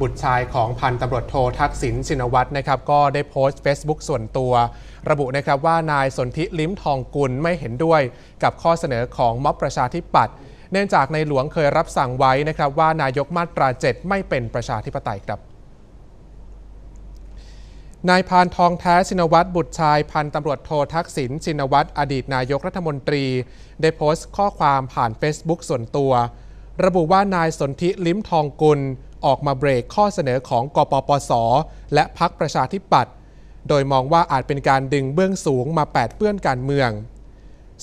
บุตรชายของพันตำรวจโททักษิณชินวัตรนะครับก็ได้โพสต์ Facebook ส่วนตัว ระบุนะครับว่านายสนธิลิ้มทองกุลไม่เห็นด้วยกับข้อเสนอของม็อบประชาธิปัตย์เนื่องจากในหลวงเคยรับสั่งไว้นะครับว่านายกมาตรา7ไม่เป็นประชาธิปไตยครับนายพานทองแท้ชินวัตรบุตรชายพันตำรวจโททักษิณชินวัตรอดีตนายกรัฐมนตรี ได้โพสต์ข้อความผ่าน Facebook ส่วนตัว ระบุว่านายสนธิลิ้มทองกุล ออกมาเบรกข้อเสนอของกปปส และพักประชาธิปัตย์โดยมองว่าอาจเป็นการดึงเบื้องสูงมาแปดเปื้อนการเมือง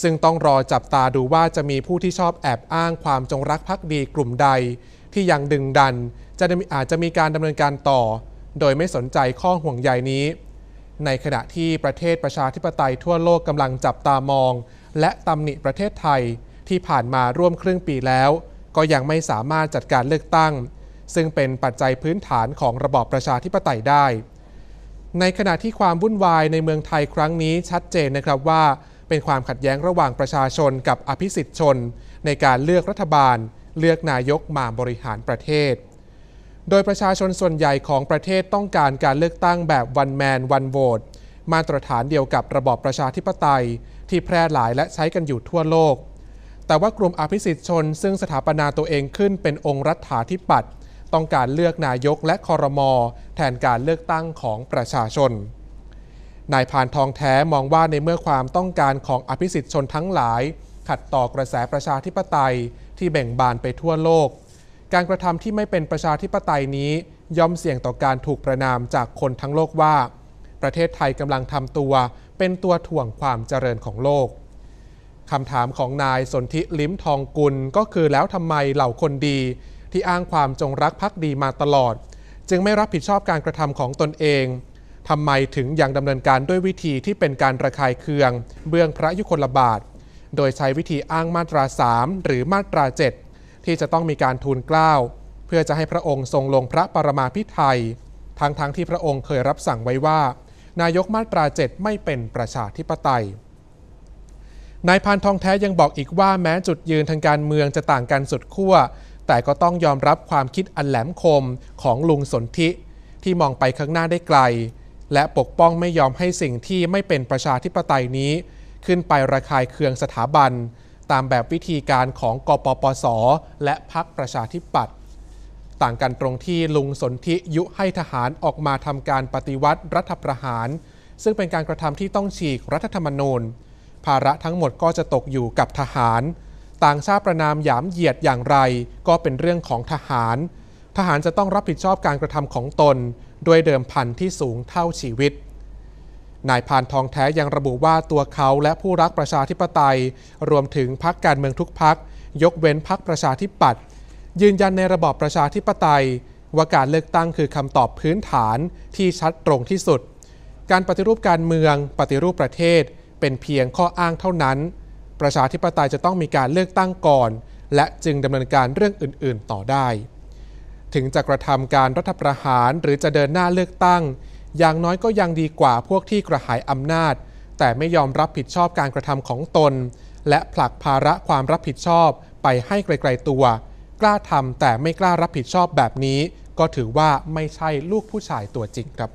ซึ่งต้องรอจับตาดูว่าจะมีผู้ที่ชอบแอบอ้างความจงรักภักดีกลุ่มใด ที่ยังดึงดันจะอาจจะมีการดำเนินการต่อ โดยไม่สนใจข้อห่วงใยนี้ ในขณะที่ประเทศประชาธิปไตยทั่วโลกกำลังจับตามอง และตำหนิประเทศไทยที่ผ่านมาร่วมครึ่งปีแล้ว ก็ยังไม่สามารถจัดการเลือกตั้ง ซึ่งเป็นปัจจัยพื้นฐานของระบอบประชาธิปไตยได้ ในขณะที่ความวุ่นวายในเมืองไทยครั้งนี้ชัดเจนนะครับว่า เป็นความขัดแย้งระหว่างประชาชนกับอภิสิทธิชน ในการเลือกรัฐบาล เลือกนายกมาบริหารประเทศ โดยประชาชนส่วนใหญ่ของประเทศต้องการการเลือกตั้งแบบวันแมนวันโหวตมาตรฐานเดียวกับระบอบประชาธิปไตย ที่แพร่หลายและใช้กันอยู่ทั่วโลก แต่ว่ากลุ่มอภิสิทธิชน ซึ่งสถาปนาตัวเองขึ้นเป็นองค์รัฐาธิปัตย์ต้องการเลือกนายกและคอรมอแทนการเลือกตั้งของประชาชนนายพานทองแท้มองว่าในเมื่อความต้องการของอภิสิทธิชนทั้งหลาย ขัดต่อกระแสประชาธิปไตยที่แบ่งบานไปทั่วโลก การกระทำที่ไม่เป็นประชาธิปไตยนี้ย่อมเสี่ยงต่อการถูกประนามจากคนทั้งโลกว่า ประเทศไทยกำลังทำตัวเป็นตัวถ่วงความเจริญของโลก คำถามของนายสนธิลิ้มทองกุลก็คือแล้วทำไมเหล่าคนดี ที่อ้างความจงรักภักดีมาตลอด จึงไม่รับผิดชอบการกระทำของตนเองทำไมถึงยังดำเนินการด้วยวิธีที่เป็นการระคายเคือง เบื้องพระยุคลบาท โดยใช้วิธีอ้างมาตรา 3 หรือมาตรา 7 ที่จะต้องมีการทูลเกล้าเพื่อจะให้พระองค์ทรงลงพระปรมาภิไธยทั้งทั้งที่พระองค์เคยรับสั่งไว้ว่า นายกมาตรา 7 ไม่เป็นประชาธิปไตย นายพานทองแท้ยังบอกอีกว่าแม้จุดยืนทางการเมืองจะต่างกันสุดขั้ว แต่ก็ต้องยอมรับความคิดอันแหลมคมของลุงสนธิ ที่มองไปข้างหน้าได้ไกล และปกป้องไม่ยอมให้สิ่งที่ไม่เป็นประชาธิปไตยนี้ ขึ้นไประคายเคืองสถาบัน ตามแบบวิธีการของกปปส และพักประชาธิปัตย์ต่างกันตรงที่ลุงสนธิยุให้ทหารออกมาทำการปฏิวัติรัฐประหาร ซึ่งเป็นการกระทำที่ต้องฉีกรัฐธรรมนูญ ภาระทั้งหมดก็จะตกอยู่กับทหาร ต่างชาติประนามหยามเหยียดอย่างไร ก็เป็นเรื่องของทหาร ทหารจะต้องรับผิดชอบการกระทำของตน ด้วยเดิมพันที่สูงเท่าชีวิตนายพานทองแท้ยังระบุว่าตัวเขาและผู้รักประชาธิปไตย รวมถึงพักการเมืองทุกพัก ยกเว้นพักประชาธิปัตย์ยืนยันในระบอบประชาธิปไตย ว่าการเลือกตั้งคือคำตอบพื้นฐานที่ชัดตรงที่สุด การปฏิรูปการเมือง ปฏิรูปประเทศ เป็นเพียงข้ออ้างเท่านั้น ประชาธิปไตยจะต้องมีการเลือกตั้งก่อน และจึงดำเนินการเรื่องอื่น ๆ ต่อได้ ถึงจะกระทำการรัฐประหารหรือจะเดินหน้าเลือกตั้ง อย่างน้อยก็ยังดีกว่าพวกที่กระหายอำนาจ แต่ไม่ยอมรับผิดชอบการกระทำของตน และผลักภาระความรับผิดชอบไปให้ไกลๆตัว กล้าทำแต่ไม่กล้ารับผิดชอบแบบนี้ ก็ถือว่าไม่ใช่ลูกผู้ชายตัวจริงครับ